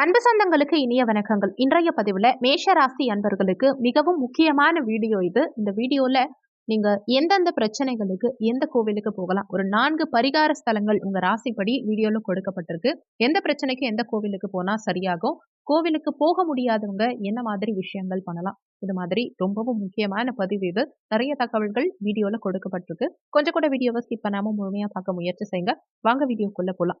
அன்பு சொந்தங்களுக்கு இனிய வணக்கங்கள். இன்றைய பதிவுல மேஷ ராசி அன்பர்களுக்கு மிகவும் முக்கியமான வீடியோ இது. இந்த வீடியோல நீங்க எந்தெந்த பிரச்சனைகளுக்கு எந்த கோவிலுக்கு போகலாம் ஒரு நான்கு பரிகார ஸ்தலங்கள் உங்க ராசிப்படி வீடியோவில் கொடுக்கப்பட்டிருக்கு. எந்த பிரச்சனைக்கு எந்த கோவிலுக்கு போனா சரியாகும் கோவிலுக்கு போக முடியாதவங்க என்ன மாதிரி விஷயங்கள் பண்ணலாம் இது மாதிரி ரொம்பவும் முக்கியமான பதிவு இது. நிறைய தகவல்கள் வீடியோல கொடுக்கப்பட்டிருக்கு. கொஞ்சம் கூட வீடியோவை ஸ்கிப் பண்ணாம முழுமையா பார்க்க முயற்சி செய்யுங்க வாங்க வீடியோக்குள்ள போலாம்.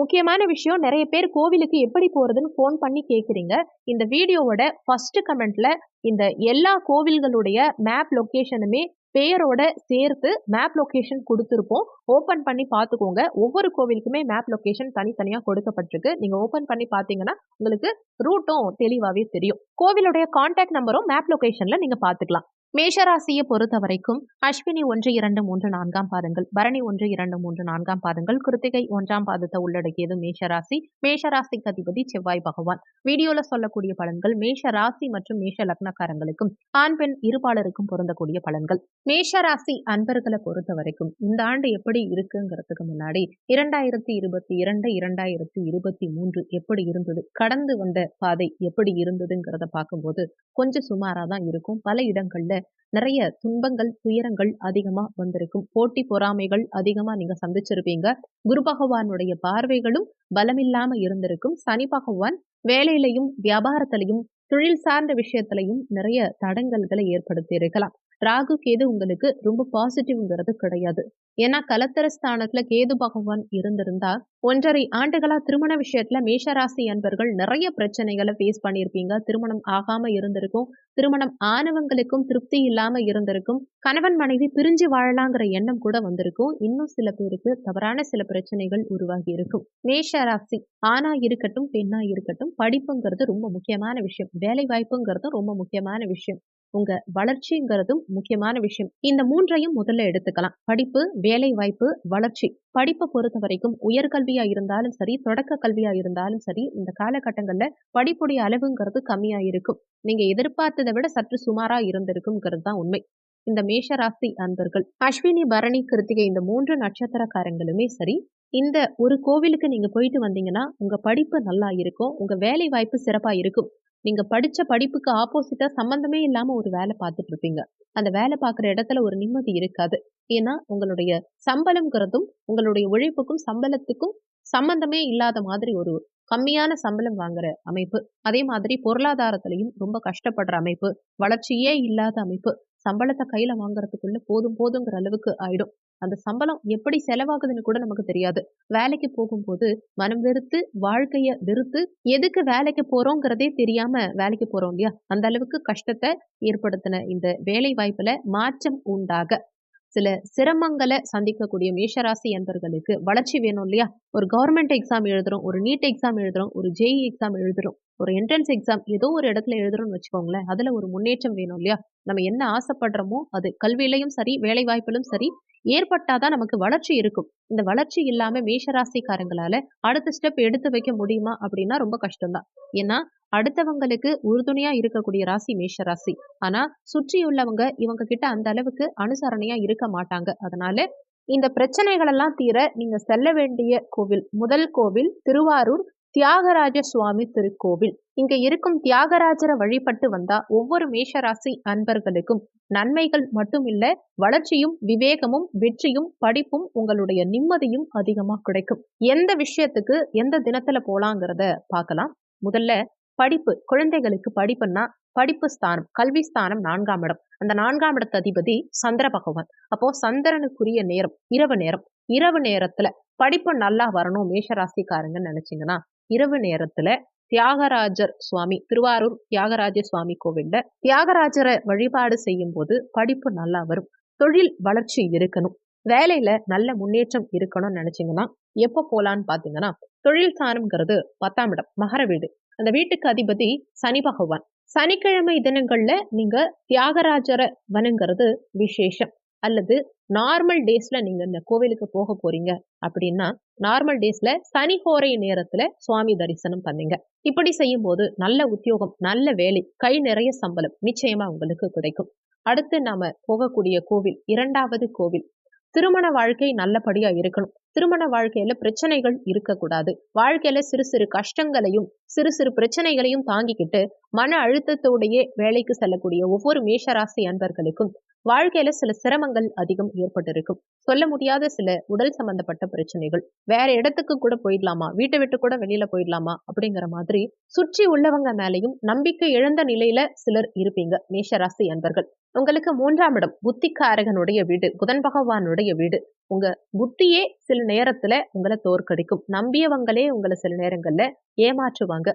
முக்கியமான விஷயம் நிறைய பேர் கோவிலுக்கு எப்படி போறதுன்னு ஃபோன் பண்ணி கேட்குறீங்க இந்த வீடியோவோட ஃபர்ஸ்ட் கமெண்ட்ல இந்த எல்லா கோவில்களுடைய மேப் லொக்கேஷனுமே பேரோட சேர்த்து மேப் லொக்கேஷன் கொடுத்துருப்போம். ஓப்பன் பண்ணி பார்த்துக்கோங்க. ஒவ்வொரு கோவிலுக்குமே மேப் லொக்கேஷன் தனித்தனியாக கொடுக்கப்பட்டிருக்கு. நீங்கள் ஓப்பன் பண்ணி பார்த்தீங்கன்னா உங்களுக்கு ரூட்டும் தெளிவாகவே தெரியும். கோவிலுடைய கான்டாக்ட் நம்பரும் மேப் லொக்கேஷனில் நீங்கள் பார்த்துக்கலாம். மேஷராசியை பொறுத்த வரைக்கும் அஸ்வினி ஒன்று இரண்டு மூன்று நான்காம் பாதங்கள் பரணி ஒன்று இரண்டு மூன்று நான்காம் பாதங்கள் கிருத்திகை ஒன்றாம் பாதத்தை உள்ளடக்கியது மேஷராசி. மேஷராசிக்கு அதிபதி செவ்வாய் பகவான். வீடியோல சொல்லக்கூடிய பலன்கள் மேஷ ராசி மற்றும் மேஷ லக்னக்காரங்களுக்கும் ஆண் பெண் இருபாலருக்கும் பொருந்தக்கூடிய பலன்கள். மேஷராசி அன்பர்களை பொறுத்த வரைக்கும் இந்த ஆண்டு எப்படி இருக்குங்கிறதுக்கு முன்னாடி இரண்டாயிரத்தி இருபத்தி இரண்டு இரண்டாயிரத்தி இருபத்தி மூன்று எப்படி இருந்தது? கடந்து வந்த பாதை எப்படி இருந்ததுங்கிறத பார்க்கும்போது கொஞ்சம் சுமாரா தான் இருக்கும். பல இடங்கள்ல நிறைய துன்பங்கள் துயரங்கள் அதிகமா வந்திருக்கும். போட்டி பொறாமைகள் அதிகமா நீங்க சந்திச்சிருப்பீங்க. குரு பகவானுடைய பார்வைகளும் பலமில்லாம இருந்திருக்கும். சனி பகவான் வேலையிலையும் வியாபாரத்திலையும் தொழில் சார்ந்த விஷயத்திலையும் நிறைய தடங்கல்களை ஏற்படுத்தி இருக்கலாம். ராகு கேது உங்களுக்கு ரொம்ப பாசிட்டிவ்ங்கிறது கிடையாது. ஏன்னா கலத்தர ஸ்தானத்துல கேது பகவான் இருந்திருந்தா ஒன்றரை ஆண்டுகளா திருமண விஷயத்துல மேஷராசி அன்பர்கள் நிறைய பிரச்சனைகளை ஃபேஸ் பண்ணியிருப்பீங்க. திருமணம் ஆகாம இருந்திருக்கும் திருமணம் ஆனவங்களுக்கும் திருப்தி இல்லாம இருந்திருக்கும் கணவன் மனைவி பிரிஞ்சு வாழலாங்கிற எண்ணம் கூட வந்திருக்கும். இன்னும் சில பேருக்கு தவறான சில பிரச்சனைகள் உருவாகி இருக்கும். மேஷராசி ஆணா இருக்கட்டும் பெண்ணா இருக்கட்டும் படிப்புங்கிறது ரொம்ப முக்கியமான விஷயம். வேலை வாய்ப்புங்கிறது ரொம்ப முக்கியமான விஷயம். உங்க வளர்ச்சிங்கிறதும் முக்கியமான விஷயம். இந்த மூன்றையும் முதல்ல எடுத்துக்கலாம். படிப்பு வேலை வாய்ப்பு வளர்ச்சி. படிப்பை பொறுத்த வரைக்கும் உயர்கல்வியா இருந்தாலும் சரி தொடக்க கல்வியா இருந்தாலும் சரி இந்த காலகட்டங்கள்ல படிப்புடைய அளவுங்கிறது கம்மியா இருக்கும். நீங்க எதிர்பார்த்ததை விட சற்று சுமாரா இருந்திருக்கும்ங்கிறது தான் உண்மை. இந்த மேஷராசி அன்பர்கள் அஸ்வினி பரணி கிருத்திகை இந்த மூன்று நட்சத்திரக்காரங்களுமே சரி இந்த ஒரு கோவிலுக்கு நீங்க போயிட்டு வந்தீங்கன்னா உங்க படிப்பு நல்லா இருக்கும் உங்க வேலை வாய்ப்பு சிறப்பா இருக்கும். நீங்க படிச்ச படிப்புக்கு ஆப்போசிட்டா சம்பந்தமே இல்லாம ஒரு வேலை பார்த்துட்டு இருப்பீங்க. அந்த வேலை பார்க்குற இடத்துல ஒரு நிம்மதி இருக்காது. ஏன்னா உங்களுடைய சம்பளம்ங்கிறதும் உங்களுடைய உழைப்புக்கும் சம்பளத்துக்கும் சம்பந்தமே இல்லாத மாதிரி ஒரு கம்மியான சம்பளம் வாங்குற அமைப்பு. அதே மாதிரி பொருளாதாரத்திலையும் ரொம்ப கஷ்டப்படுற அமைப்பு. வளர்ச்சியே இல்லாத அமைப்பு. சம்பளத்தை கையில வாங்குறதுக்குள்ள போதும் போதுங்கிற அளவுக்கு ஆயிடும். அந்த சம்பளம் எப்படி செலவாகுதுன்னு கூட நமக்கு தெரியாது. வேலைக்கு போகும்போது மனம் வெறுத்து வாழ்க்கைய வெறுத்து எதுக்கு வேலைக்கு போறோங்கிறதே தெரியாம வேலைக்கு போறோம் இல்லையா? அந்த அளவுக்கு கஷ்டத்தை ஏற்படுத்தின இந்த வேலை வாய்ப்புல மாற்றம் உண்டாக. சில சிரமங்களை சந்திக்கக்கூடிய மேஷராசி அன்பர்களுக்கு வளர்ச்சி வேணும் இல்லையா? ஒரு கவர்மெண்ட் எக்ஸாம் எழுதுறோம் ஒரு நீட் எக்ஸாம் எழுதுறோம் ஒரு ஜேஇ எக்ஸாம் எழுதுறோம் ஒரு என்ட்ரன்ஸ் எக்ஸாம் ஏதோ ஒரு இடத்துல எழுதுறோம்னு வச்சுக்கோங்களேன் அதுல ஒரு முன்னேற்றம் வேணும் இல்லையா? நம்ம என்ன ஆசைப்படுறோமோ அது கல்வியிலையும் சரி வேலை வாய்ப்பிலும் சரி ஏற்பட்டாதான் நமக்கு வளர்ச்சி இருக்கும். இந்த வளர்ச்சி இல்லாம மேஷராசிக்காரங்களால அடுத்த ஸ்டெப் எடுத்து வைக்க முடியுமா அப்படின்னா ரொம்ப கஷ்டம்தான். ஏன்னா அடுத்தவங்களுக்கு உறுதுணையா இருக்கக்கூடிய ராசி மேஷ ராசி ஆனா சுற்றியுள்ளவங்க இவங்க கிட்ட அந்த அளவுக்கு அனுசரணையா இருக்க மாட்டாங்க. அதனால இந்த பிரச்சனைகள் எல்லாம் தீர நீங்க செல்ல வேண்டிய கோவில் முதல் கோவில் திருவாரூர் தியாகராஜ சுவாமி திருக்கோவில். இங்க இருக்கும் தியாகராஜரை வழிபட்டு வந்தா ஒவ்வொரு மேஷராசி அன்பர்களுக்கும் நன்மைகள் மட்டும் இல்ல வளர்ச்சியும் விவேகமும் வெற்றியும் படிப்பும் உங்களுடைய நிம்மதியும் அதிகமா கிடைக்கும். எந்த விஷயத்துக்கு எந்த தினத்துல போலாங்கிறத பார்க்கலாம். முதல்ல படிப்பு குழந்தைகளுக்கு படிப்புன்னா படிப்பு ஸ்தானம் கல்வி ஸ்தானம் நான்காம் இடம். அந்த நான்காம் இடத்து அதிபதி சந்திர பகவான். அப்போ சந்திரனுக்குரிய நேரம் இரவு நேரம். இரவு நேரத்துல படிப்பு நல்லா வரணும் மேஷராசிக்காரங்கன்னு நினைச்சீங்கன்னா இரவு நேரத்துல தியாகராஜர் சுவாமி திருவாரூர் தியாகராஜ சுவாமி கோவில்ல தியாகராஜரை வழிபாடு செய்யும் போது படிப்பு நல்லா வரும். தொழில் வளர்ச்சி இருக்கணும். வேலையில நல்ல முன்னேற்றம் இருக்கணும்னு நினைச்சீங்கன்னா எப்ப போலான்னு பாத்தீங்கன்னா தொழில் சாரம்ங்கிறது பத்தாம் இடம் மகர வீடு. அந்த வீட்டுக்கு அதிபதி சனி பகவான். சனிக்கிழமை தினங்கள்ல நீங்க தியாகராஜரை வணங்குறது விசேஷம். அல்லது நார்மல் டேஸ்ல நீங்க இந்த கோவிலுக்கு போக போறீங்க அப்படின்னா நார்மல் டேஸ்ல சனி ஹோரை நேரத்துல சுவாமி தரிசனம் பண்ணீங்க. இப்படி செய்யும் போது நல்ல உத்தியோகம் நல்ல வேலை கை நிறைய சம்பளம் நிச்சயமா உங்களுக்கு கிடைக்கும். அடுத்து நாம போகக்கூடிய கோவில் இரண்டாவது கோவில். திருமண வாழ்க்கை நல்லபடியா இருக்கணும். திருமண வாழ்க்கையில பிரச்சனைகள் இருக்கக்கூடாது. வாழ்க்கையில சிறு சிறு கஷ்டங்களையும் சிறு சிறு பிரச்சனைகளையும் தாங்கிக்கிட்டு மன அழுத்தத்தோடையே வேலைக்கு செல்லக்கூடிய ஒவ்வொரு மேஷராசி அன்பர்களுக்கும் வாழ்க்கையில சில சிரமங்கள் அதிகம் ஏற்பட்டிருக்கும். சொல்ல முடியாத சில உடல் சம்பந்தப்பட்ட பிரச்சனைகள். வேற இடத்துக்கு கூட போயிடலாமா? வீட்டை விட்டு கூட வெளியில போயிடலாமா? அப்படிங்கிற மாதிரி சுற்றி உள்ளவங்க மேலையும் நம்பிக்கை இழந்த நிலையில சிலர் இருப்பீங்க. மேஷராசி அன்பர்கள். உங்களுக்கு மூன்றாம் இடம் புத்திக்காரகனுடைய வீடு புதன் பகவானுடைய வீடு. உங்க புத்தியே சில நேரத்துல உங்களை தோற்கடிக்கும். நம்பியவங்களே உங்களை சில நேரங்கள்ல ஏமாற்றுவாங்க.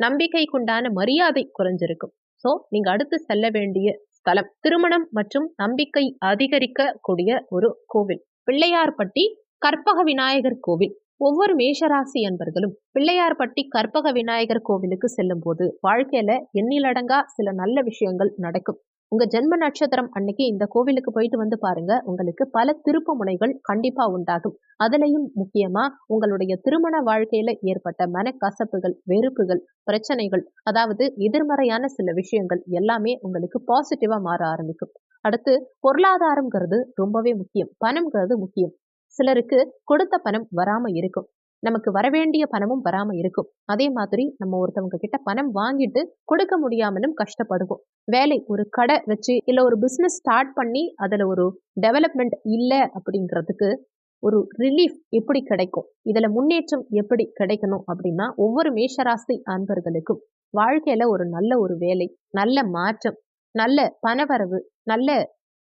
நம்பிக்கைக்குண்டான மரியாதை குறைஞ்சிருக்கும். சோ நீங்க அடுத்து செல்ல வேண்டிய ஸ்தலம் திருமணம் மற்றும் நம்பிக்கை அதிகரிக்க கூடிய ஒரு கோவில். பிள்ளையார்பட்டி கற்பக விநாயகர் கோவில். ஒவ்வொரு மேஷராசி அன்பர்களும் பிள்ளையார்பட்டி கற்பக விநாயகர் கோவிலுக்கு செல்லும் போது வாழ்க்கையில எண்ணிலடங்கா சில நல்ல விஷயங்கள் நடக்கும். உங்க ஜென்ம நட்சத்திரம் அன்னைக்கு இந்த கோவிலுக்கு போயிட்டு வந்து பாருங்க உங்களுக்கு பல திருப்பு முனைகள் கண்டிப்பா உண்டாகும். அதுலயும் முக்கியமா உங்களுடைய திருமண வாழ்க்கையில ஏற்பட்ட மனக்கசப்புகள் வெறுப்புகள் பிரச்சனைகள் அதாவது எதிர்மறையான சில விஷயங்கள் எல்லாமே உங்களுக்கு பாசிட்டிவா மாற ஆரம்பிக்கும். அடுத்து பொருளாதாரம்ங்கிறது ரொம்பவே முக்கியம். பணம்ங்கிறது முக்கியம். சிலருக்கு கொடுத்த பணம் வராம இருக்கும். நமக்கு வரவேண்டிய பணமும் வராம இருக்கும். அதே மாதிரி நம்ம ஒருத்தவங்க கிட்ட பணம் வாங்கிட்டு கொடுக்க முடியாமலும் கஷ்டப்படுவோம். வேலை ஒரு கடை வச்சு இல்ல ஒரு பிசினஸ் ஸ்டார்ட் பண்ணி அதுல ஒரு டெவலப்மெண்ட் இல்லை அப்படிங்கிறதுக்கு ஒரு ரிலீஃப் எப்படி கிடைக்கும்? இதுல முன்னேற்றம் எப்படி கிடைக்கணும் அப்படின்னா ஒவ்வொரு மேஷராசி அன்பர்களுக்கும் வாழ்க்கையில ஒரு நல்ல ஒரு வேலை நல்ல மாற்றம் நல்ல பணவரவு நல்ல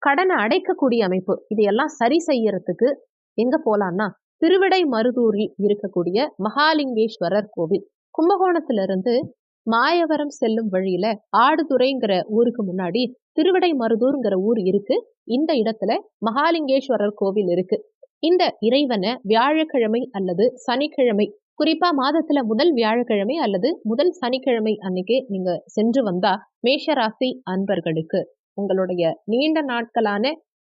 கடனை அடைக்கக்கூடிய அமைப்பு இதையெல்லாம் சரி செய்யறதுக்கு எங்க போலான்னா திருவிடை மருதூரில் இருக்கக்கூடிய மகாலிங்கேஸ்வரர் கோவில். கும்பகோணத்திலிருந்து மாயவரம் செல்லும் வழியில ஆடுதுறைங்கிற ஊருக்கு முன்னாடி திருவிடை மருதூர்ங்கிற ஊர் இருக்கு. இந்த இடத்துல மகாலிங்கேஸ்வரர் கோவில் இருக்கு. இந்த இறைவனை வியாழக்கிழமை அல்லது சனிக்கிழமை குறிப்பா மாதத்துல முதல் வியாழக்கிழமை அல்லது முதல் சனிக்கிழமை அன்னைக்கு நீங்க சென்று வந்தா மேஷராசி அன்பர்களுக்கு உங்களுடைய நீண்ட நாட்களான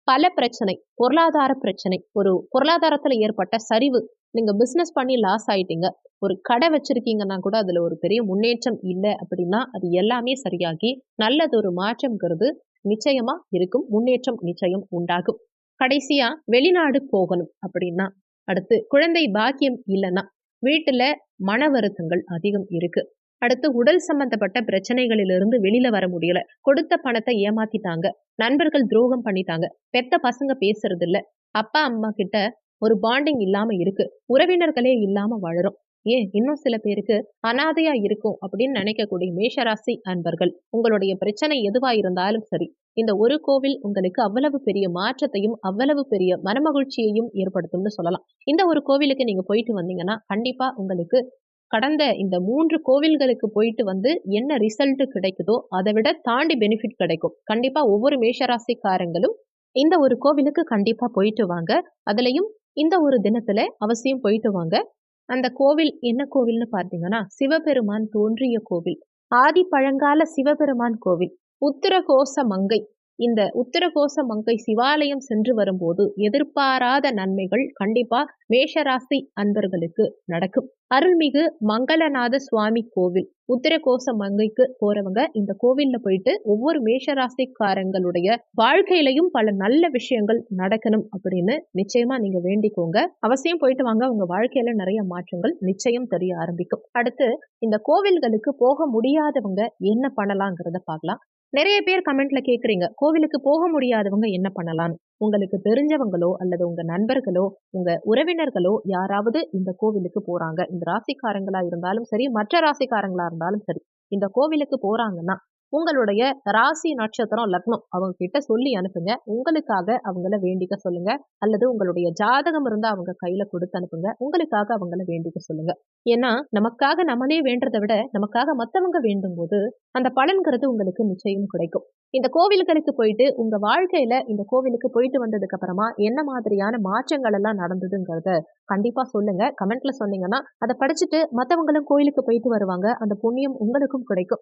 பல பிரச்சனை பொருளாதார பிரச்சனை. ஒரு பொருளாதாரத்துல ஏற்பட்ட சரிவு நீங்க பிசினஸ் பண்ணி லாஸ் ஆயிட்டீங்க. ஒரு கடை வச்சிருக்கீங்கன்னா கூட அதுல ஒரு பெரிய முன்னேற்றம் இல்லை அப்படின்னா அது எல்லாமே சரியாகி நல்லதொரு மாற்றம்ங்கிறது நிச்சயமா இருக்கும். முன்னேற்றம் நிச்சயம் உண்டாகும். கடைசியா வெளிநாடு போகணும் அப்படின்னா அடுத்து குழந்தை பாக்கியம் இல்லைன்னா வீட்டுல மன வருத்தங்கள் அதிகம் இருக்கு. அடுத்து உடல் சம்பந்தப்பட்ட பிரச்சனைகளிலிருந்து வெளியில வர முடியல. கொடுத்த பணத்தை ஏமாத்திட்டாங்க. நண்பர்கள் துரோகம் பண்ணிட்டாங்க. பெத்த பசங்க பேசுறது இல்ல அப்பா அம்மா கிட்ட ஒரு பாண்டிங் இல்லாம இருக்கு. உறவினர்களே இல்லாம வளரும். ஏன்? இன்னும் சில பேருக்கு அனாதையா இருக்கும் அப்படின்னு நினைக்கக்கூடிய மேஷராசி அன்பர்கள் உங்களுடைய பிரச்சனை எதுவா இருந்தாலும் சரி இந்த ஒரு கோவில் உங்களுக்கு அவ்வளவு பெரிய மாற்றத்தையும் அவ்வளவு பெரிய மனமகிழ்ச்சியையும் ஏற்படுத்தும்னு சொல்லலாம். இந்த ஒரு கோவிலுக்கு நீங்க போயிட்டு வந்தீங்கன்னா கண்டிப்பா உங்களுக்கு கடந்த இந்த மூன்று கோவில்களுக்கு போயிட்டு வந்து என்ன ரிசல்ட் கிடைக்குதோ அதை விட தாண்டி பெனிஃபிட் கிடைக்கும். கண்டிப்பா ஒவ்வொரு மேஷராசிக்காரங்களும் இந்த ஒரு கோவிலுக்கு கண்டிப்பா போயிட்டு வாங்க. அதுலயும் இந்த ஒரு தினத்துல அவசியம் போயிட்டு வாங்க. அந்த கோவில் என்ன கோவில்னு பார்த்தீங்கன்னா சிவபெருமான் தோன்றிய கோவில். ஆதி பழங்கால சிவபெருமான் கோவில். உத்திரகோச மங்கை. இந்த உத்தரகோச மங்கை சிவாலயம் சென்று வரும்போது எதிர்பாராத நன்மைகள் கண்டிப்பா மேஷராசி அன்பர்களுக்கு நடக்கும். அருள்மிகு மங்களநாத சுவாமி கோவில். உத்திரகோச மங்கைக்கு போறவங்க இந்த கோவில்ல போயிட்டு ஒவ்வொரு மேஷராசிக்காரங்களுடைய வாழ்க்கையிலையும் பல நல்ல விஷயங்கள் நடக்கணும் அப்படின்னு நிச்சயமா நீங்க வேண்டிக்கோங்க. அவசியம் போயிட்டு வாங்க உங்க வாழ்க்கையில நிறைய மாற்றங்கள் நிச்சயம் தெரிய ஆரம்பிக்கும். அடுத்து இந்த கோவில்களுக்கு போக முடியாதவங்க என்ன பண்ணலாங்கிறத பார்க்கலாம். நிறைய பேர் கமெண்ட்ல கேக்குறீங்க. கோவிலுக்கு போக முடியாதவங்க என்ன பண்ணலாம் உங்களுக்கு தெரிஞ்சவங்களோ அல்லது உங்க நண்பர்களோ உங்க உறவினர்களோ யாராவது இந்த கோவிலுக்கு போறாங்க. இந்த ராசிக்காரங்களா இருந்தாலும் சரி மற்ற ராசிக்காரங்களா இருந்தாலும் சரி இந்த கோவிலுக்கு போறாங்கன்னா உங்களுடைய ராசி நட்சத்திரம் லக்னம் அவங்க கிட்ட சொல்லி அனுப்புங்க. உங்களுக்காக அவங்கள வேண்டிக்க சொல்லுங்க. அல்லது உங்களுடைய ஜாதகம் இருந்தா அவங்க கையில கொடுத்து அனுப்புங்க. உங்களுக்காக அவங்கள வேண்டிக்க சொல்லுங்க. ஏன்னா நமக்காக நம்மளே வேண்டதை விட நமக்காக மத்தவங்க வேண்டும் போது அந்த பலன்கிறது உங்களுக்கு நிச்சயம் கிடைக்கும். இந்த கோவில்களுக்கு போயிட்டு உங்க வாழ்க்கையில இந்த கோவிலுக்கு போயிட்டு வந்ததுக்கு அப்புறமா என்ன மாதிரியான மாற்றங்கள் எல்லாம் நடந்ததுங்கிறத கண்டிப்பா சொல்லுங்க. கமெண்ட்ல சொன்னீங்கன்னா அதை படிச்சுட்டு மத்தவங்களும் கோயிலுக்கு போயிட்டு வருவாங்க. அந்த புண்ணியம் உங்களுக்கும் கிடைக்கும்.